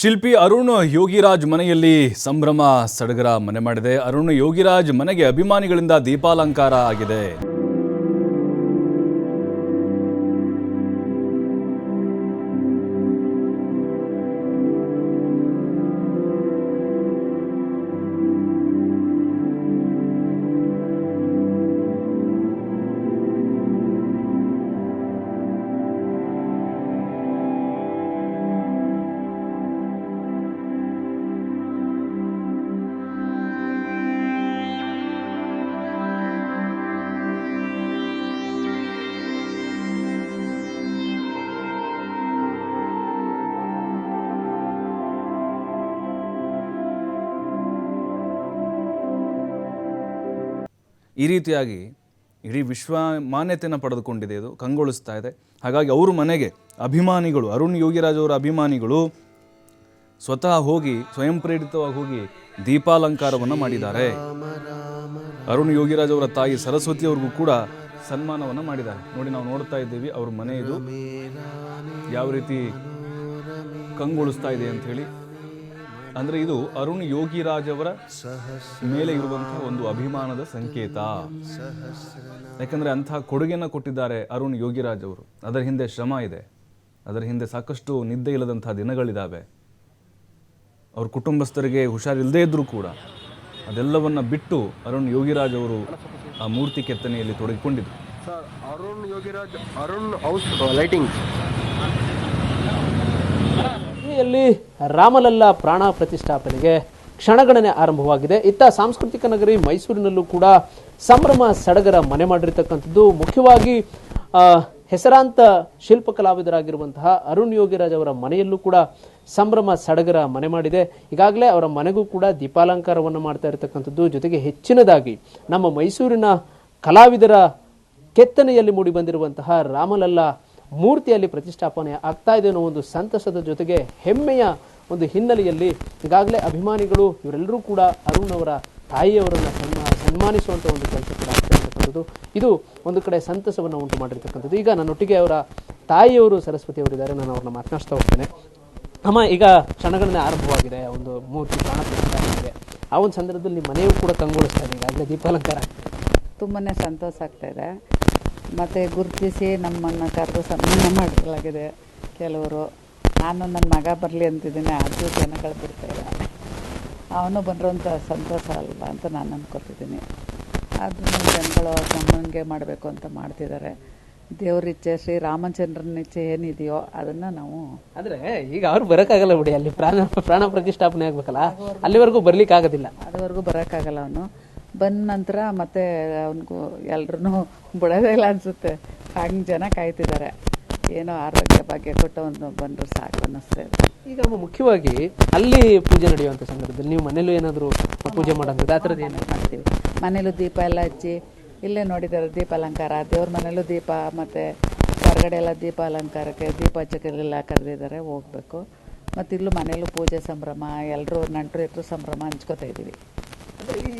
ಶಿಲ್ಪಿ ಅರುಣ್ ಯೋಗಿರಾಜ್ ಮನೆಯಲ್ಲಿ ಸಂಭ್ರಮ ಸಡಗರ ಮನೆ ಮಾಡಿದೆ. ಅರುಣ್ ಯೋಗಿರಾಜ್ ಮನೆಗೆ ಅಭಿಮಾನಿಗಳಿಂದ ದೀಪಾಲಂಕಾರ ಆಗಿದೆ. ಈ ರೀತಿಯಾಗಿ ಇಡೀ ವಿಶ್ವ ಮಾನ್ಯತೆಯನ್ನು ಪಡೆದುಕೊಂಡಿದೆ ಇದು, ಕಂಗೊಳಿಸ್ತಾ ಇದೆ. ಹಾಗಾಗಿ ಅವ್ರ ಮನೆಗೆ ಅಭಿಮಾನಿಗಳು, ಅರುಣ್ ಯೋಗಿರಾಜ್ ಅವರ ಅಭಿಮಾನಿಗಳು ಸ್ವತಃ ಹೋಗಿ, ಸ್ವಯಂ ಪ್ರೇರಿತವಾಗಿ ಹೋಗಿ ದೀಪಾಲಂಕಾರವನ್ನು ಮಾಡಿದ್ದಾರೆ. ಅರುಣ್ ಯೋಗಿರಾಜ್ ಅವರ ತಾಯಿ ಸರಸ್ವತಿ ಅವ್ರಿಗೂ ಕೂಡ ಸನ್ಮಾನವನ್ನು ಮಾಡಿದ್ದಾರೆ. ನೋಡಿ, ನಾವು ನೋಡ್ತಾ ಇದ್ದೀವಿ ಅವ್ರ ಮನೆ ಇದು. ಯಾವ ರೀತಿ ಕಂಗೊಳಿಸ್ತಾ ಇದೆ ಅಂತ ಹೇಳಿ ಅಂದ್ರೆ ಇದು ಅರುಣ್ ಯೋಗಿರಾಜ್ ಅವರ ಮೇಲೆ ಇರುವಂತಹ ಒಂದು ಅಭಿಮಾನದ ಸಂಕೇತ. ಯಾಕಂದ್ರೆ ಅಂತಹ ಕೊಡುಗೆಯನ್ನು ಕೊಟ್ಟಿದ್ದಾರೆ ಅರುಣ್ ಯೋಗಿರಾಜ್ ಅವರು. ಅದರ ಹಿಂದೆ ಶ್ರಮ ಇದೆ. ಅದರ ಹಿಂದೆ ಸಾಕಷ್ಟು ನಿದ್ದೆ ಇಲ್ಲದಂತಹ ದಿನಗಳಿದ್ದಾವೆ ಅವ್ರ ಕುಟುಂಬಸ್ಥರಿಗೆ ಹುಷಾರಿಲ್ಲದೇ ಇದ್ರೂ ಕೂಡ ಅದೆಲ್ಲವನ್ನ ಬಿಟ್ಟು ಅರುಣ್ ಯೋಗಿರಾಜ್ ಅವರು ಆ ಮೂರ್ತಿ ಕೆತ್ತನೆಯಲ್ಲಿ ತೊಡಗಿಕೊಂಡಿದ್ರು. Sir, Arun Yogiraj, Arun house lighting ಯಲ್ಲಿ ರಾಮಲಲ್ಲ ಪ್ರಾಣ ಪ್ರತಿಷ್ಠಾಪನೆಗೆ ಕ್ಷಣಗಣನೆ ಆರಂಭವಾಗಿದೆ. ಇತ್ತ ಸಾಂಸ್ಕೃತಿಕ ನಗರಿ ಮೈಸೂರಿನಲ್ಲೂ ಕೂಡ ಸಂಭ್ರಮ ಸಡಗರ ಮನೆ ಮಾಡಿರ್ತಕ್ಕಂಥದ್ದು. ಮುಖ್ಯವಾಗಿ ಹೆಸರಾಂತ ಶಿಲ್ಪ ಕಲಾವಿದರಾಗಿರುವಂತಹ ಅರುಣ್ ಯೋಗಿರಾಜ್ ಅವರ ಮನೆಯಲ್ಲೂ ಕೂಡ ಸಂಭ್ರಮ ಸಡಗರ ಮನೆ ಮಾಡಿದೆ. ಈಗಾಗಲೇ ಅವರ ಮನೆಗೂ ಕೂಡ ದೀಪಾಲಂಕಾರವನ್ನು ಮಾಡ್ತಾ ಇರತಕ್ಕಂಥದ್ದು. ಜೊತೆಗೆ ಹೆಚ್ಚಿನದಾಗಿ ನಮ್ಮ ಮೈಸೂರಿನ ಕಲಾವಿದರ ಕೆತ್ತನೆಯಲ್ಲಿ ಮೂಡಿಬಂದಿರುವಂತಹ ರಾಮಲಲ್ಲ ಮೂರ್ತಿಯಲ್ಲಿ ಪ್ರತಿಷ್ಠಾಪನೆ ಆಗ್ತಾ ಇದೆ ಅನ್ನೋ ಒಂದು ಸಂತಸದ ಜೊತೆಗೆ ಹೆಮ್ಮೆಯ ಒಂದು ಹಿನ್ನೆಲೆಯಲ್ಲಿ ಈಗಾಗಲೇ ಅಭಿಮಾನಿಗಳು ಇವರೆಲ್ಲರೂ ಕೂಡ ಅರುಣ್ ಅವರ ತಾಯಿಯವರನ್ನು ಸನ್ಮಾ ಸನ್ಮಾನಿಸುವಂಥ ಒಂದು ಕೆಲಸ ಕೂಡ ಆಗ್ತಾ ಇದು ಒಂದು ಕಡೆ ಸಂತಸವನ್ನು ಉಂಟು ಮಾಡಿರ್ತಕ್ಕಂಥದ್ದು. ಈಗ ನನ್ನೊಟ್ಟಿಗೆ ಅವರ ತಾಯಿಯವರು ಸರಸ್ವತಿ ಅವರಿದ್ದಾರೆ. ನಾನು ಅವ್ರನ್ನ ಮಾತನಾಡ್ತಾ ಹೋಗ್ತೇನೆ. ಅಮ್ಮ, ಈಗ ಕ್ಷಣಗಳನ್ನೇ ಆರಂಭವಾಗಿದೆ. ಒಂದು ಮೂರ್ತಿ ಪ್ರಾಣ ಪ್ರತಿಷ್ಠಾಪನೆ ಆ ಒಂದು ಸಂದರ್ಭದಲ್ಲಿ ಮನೆಯೂ ಕೂಡ ಕಂಗೊಳಿಸ್ತಾ ಇದೆ. ಈಗಾಗಲೇ ದೀಪಾಲಂಕಾರ. ತುಂಬಾ ಸಂತೋಷ ಆಗ್ತಾ ಇದೆ. ಮತ್ತು ಗುರುತಿಸಿ ನಮ್ಮನ್ನು ಕರೆದು ಸನ್ಮಾನ ಮಾಡಲಾಗಿದೆ ಕೆಲವರು. ನಾನು ನನ್ನ ಮಗ ಬರಲಿ ಅಂತಿದ್ದೀನಿ ಅದು ಜನಗಳು ಬಿಡ್ತಾಯಿಲ್ಲ ಅವನು ಬಂದಿರೋಂಥ ಸಂತೋಷ ಅಲ್ಲ ಅಂತ ನಾನು ಅಂದ್ಕೊತಿದ್ದೀನಿ ಆದ್ರೂ ಜನಗಳು ನಮ್ಮಂಗೆ ಮಾಡಬೇಕು ಅಂತ ಮಾಡ್ತಿದ್ದಾರೆ ದೇವ್ರ ಇಚ್ಛೆ ಶ್ರೀ ರಾಮಚಂದ್ರನ ಇಚ್ಛೆ ಏನಿದೆಯೋ ಅದನ್ನು ನಾವು ಆದರೆ ಈಗ ಅವ್ರು ಬರೋಕ್ಕಾಗಲ್ಲ ಬಿಡಿ ಅಲ್ಲಿ ಪ್ರಾಣ ಪ್ರಾಣ ಪ್ರತಿಷ್ಠಾಪನೆ ಆಗಬೇಕಲ್ಲ? ಅಲ್ಲಿವರೆಗೂ ಬರ್ಲಿಕ್ಕೆ ಆಗೋದಿಲ್ಲ ಅದುವರೆಗೂ ಬರೋಕ್ಕಾಗಲ್ಲ ಅವನು. ಬಂದ ನಂತರ ಮತ್ತೆ ಅವನಿಗೂ ಎಲ್ರೂ ಬಿಡೋದೇ ಇಲ್ಲ ಅನಿಸುತ್ತೆ. ಹಂಗೆ ಜನ ಕಾಯ್ತಿದ್ದಾರೆ. ಏನೋ ಆರೋಗ್ಯ ಭಾಗ್ಯ ಕೊಟ್ಟು ಒಂದು ಬಂದರು ಸಾಕು ಅನ್ನಿಸ್ತಾ ಇದೆ. ಈಗ ಮುಖ್ಯವಾಗಿ ಅಲ್ಲಿ ಪೂಜೆ ನಡೆಯುವಂಥ ಸಂದರ್ಭದಲ್ಲಿ ನೀವು ಮನೇಲೂ ಏನಾದರೂ ಪೂಜೆ ಮಾಡೋದು ಆ ಥರದ್ದು ಏನು ಮಾಡ್ತೀವಿ. ಮನೇಲೂ ದೀಪ ಎಲ್ಲ ಹಚ್ಚಿ ಇಲ್ಲೇ ನೋಡಿದ್ದಾರೆ ದೀಪ ಅಲಂಕಾರ ದೇವ್ರ ಮನೇಲೂ ದೀಪ ಮತ್ತು ಹೊರಗಡೆ ಎಲ್ಲ ದೀಪ ಅಲಂಕಾರಕ್ಕೆ ದೀಪ ಹಚ್ಚಕ್ಕೆಲ್ಲ ಕರೆದಿದ್ದಾರೆ ಹೋಗ್ಬೇಕು. ಮತ್ತು ಇಲ್ಲೂ ಮನೇಲೂ ಪೂಜೆ ಸಂಭ್ರಮ ಎಲ್ಲರೂ ನೆಂಟರು ಇಟ್ಟರು ಸಂಭ್ರಮ ಹಂಚ್ಕೋತಾ ಇದ್ದೀವಿ.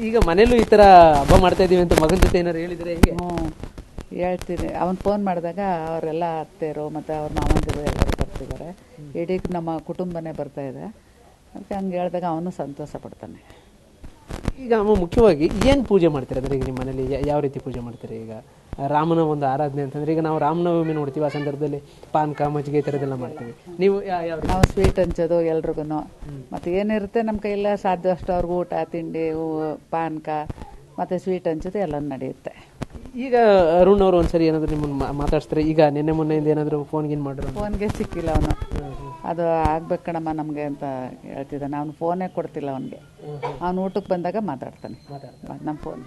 ಈಗ ಮನೇಲೂ ಈ ತರ ಹಬ್ಬ ಮಾಡ್ತಾ ಇದೀವಿ ಅಂತ ಮಗನ ಜೊತೆ ಏನಾರು ಹೇಳಿದ್ರೆ ಹೇಗೆ? ಹ್ಞೂ ಹೇಳ್ತೀನಿ. ಅವನು ಫೋನ್ ಮಾಡಿದಾಗ ಅವರೆಲ್ಲ ಅತ್ತೆಯರು ಮತ್ತು ಅವ್ರ ಮಾವಂದಿರು ಎಲ್ಲರೂ ಬರ್ತಿದ್ದಾರೆ. ಇಡೀ ನಮ್ಮ ಕುಟುಂಬನೇ ಬರ್ತಾ ಇದೆ. ಅದಕ್ಕೆ ಹಂಗೆ ಹೇಳಿದಾಗ ಅವನು ಸಂತೋಷ ಪಡ್ತಾನೆ. ಈಗ ಅಮ್ಮ ಮುಖ್ಯವಾಗಿ ಏನು ಪೂಜೆ ಮಾಡ್ತೀರಾ ಅಂದ್ರೆ ಈಗ ನಿಮ್ಮ ಮನೇಲಿ? ಯಾ- ಯಾವ ರೀತಿ ಪೂಜೆ ಮಾಡ್ತೀರಾ ಈಗ? ರಾಮನ ಒಂದು ಆರಾಧನೆ ಅಂತಂದ್ರೆ ಈಗ ನಾವು ರಾಮನವಮಿ ನೋಡ್ತೀವಿ ಆ ಸಂದರ್ಭದಲ್ಲಿ ಪಾನಕ ಮಜ್ಜಿಗೆ ಈ ಥರದ್ದೆಲ್ಲ ಮಾಡ್ತೀವಿ. ನೀವು ಯಾವ ನಾವು ಸ್ವೀಟ್ ಹಂಚೋದು ಎಲ್ರಿಗೂ ಮತ್ತು ಏನಿರುತ್ತೆ ನಮ್ಮ ಕೈಯೆಲ್ಲ ಸಾಧ್ಯ ಅಷ್ಟು ಅವ್ರಿಗೆ ಊಟ ತಿಂಡಿ ಹೂವು ಪಾನಕ ಮತ್ತು ಸ್ವೀಟ್ ಹಂಚೋದು ಎಲ್ಲ ನಡೆಯುತ್ತೆ. ಈಗ ಅರುಣ್ ಅವರು ಒಂದ್ಸರಿ ಏನಾದ್ರು ನಿಮ್ಮನ್ನ ಮಾತಾಡ್ತಾರೆ ಮಾತಾಡ್ಸ್ತಾರೆ ಈಗ ನಿನ್ನೆ ಮೊನ್ನೆಯಿಂದ ಏನಾದ್ರು ಫೋನ್ ಗೀನ್ ಮಾಡಿದ್ರು ಫೋನ್ಗೆ ಸಿಕ್ಕಿಲ್ಲ ಅವನು. ಅದು ಆಗ್ಬೇಕು ಕಣಮ್ಮ ನಮಗೆ ಅಂತ ಹೇಳ್ತಿದ್ದಾನೆ. ಅವ್ನು ಫೋನೇ ಕೊಡ್ತಿಲ್ಲ ಅವನಿಗೆ. ಅವ್ನು ಊಟಕ್ಕೆ ಬಂದಾಗ ಮಾತಾಡ್ತಾನೆ. ನಮ್ಮ ಫೋನ್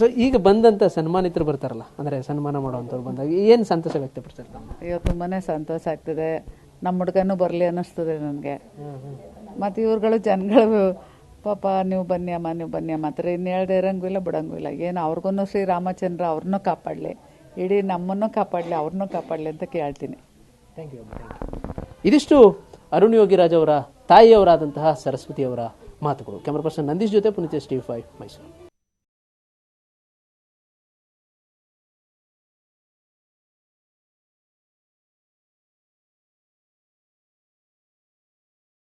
ಸೊ ಈಗ ಬಂದಂತ ಸನ್ಮಾನಿತರು ಬರ್ತಾರಲ್ಲ ಅಂದ್ರೆ ಸನ್ಮಾನ ಮಾಡುವಂಥವ್ರು ಬಂದಾಗ ಏನು ಸಂತೋಷ ವ್ಯಕ್ತಪಡಿಸ್ತಾರೆ ತಾವು? ಅಯ್ಯೋ ತುಂಬಾನೇ ಸಂತೋಷ ಆಗ್ತದೆ ನಮ್ಮ ಹುಡುಗನೂ ಬರಲಿ ಅನ್ನಿಸ್ತದೆ ನನಗೆ. ಮತ್ತು ಇವ್ರುಗಳು ಜನಗಳು ಪಾಪ ನೀವು ಬನ್ನಿ ಅಮ್ಮ ನೀವು ಬನ್ನಿ ಅಮ್ಮ ಅಂತಾರೆ. ಇನ್ನು ಹೇಳ್ದೆ ಇರಂಗೂ ಇಲ್ಲ ಬಿಡಂಗೂ ಇಲ್ಲ. ಏನು ಅವ್ರಿಗೂ ಶ್ರೀರಾಮಚಂದ್ರ ಅವ್ರನ್ನೂ ಕಾಪಾಡಲಿ. ಇಡೀ ನಮ್ಮನ್ನು ಕಾಪಾಡಲಿ ಅವ್ರನ್ನೂ ಕಾಪಾಡಲಿ ಅಂತ ಕೇಳ್ತೀನಿ. ಇದಿಷ್ಟು ಅರುಣ್ ಯೋಗಿರಾಜ್ ಅವರ ತಾಯಿಯವರಾದಂತಹ ಸರಸ್ವತಿ ಅವರ ಮಾತುಗಳು. ಕ್ಯಾಮ್ರಾ ಪರ್ಸನ್ ನಂದೀಶ್ ಜೊತೆ Puneeth S T five Mysuru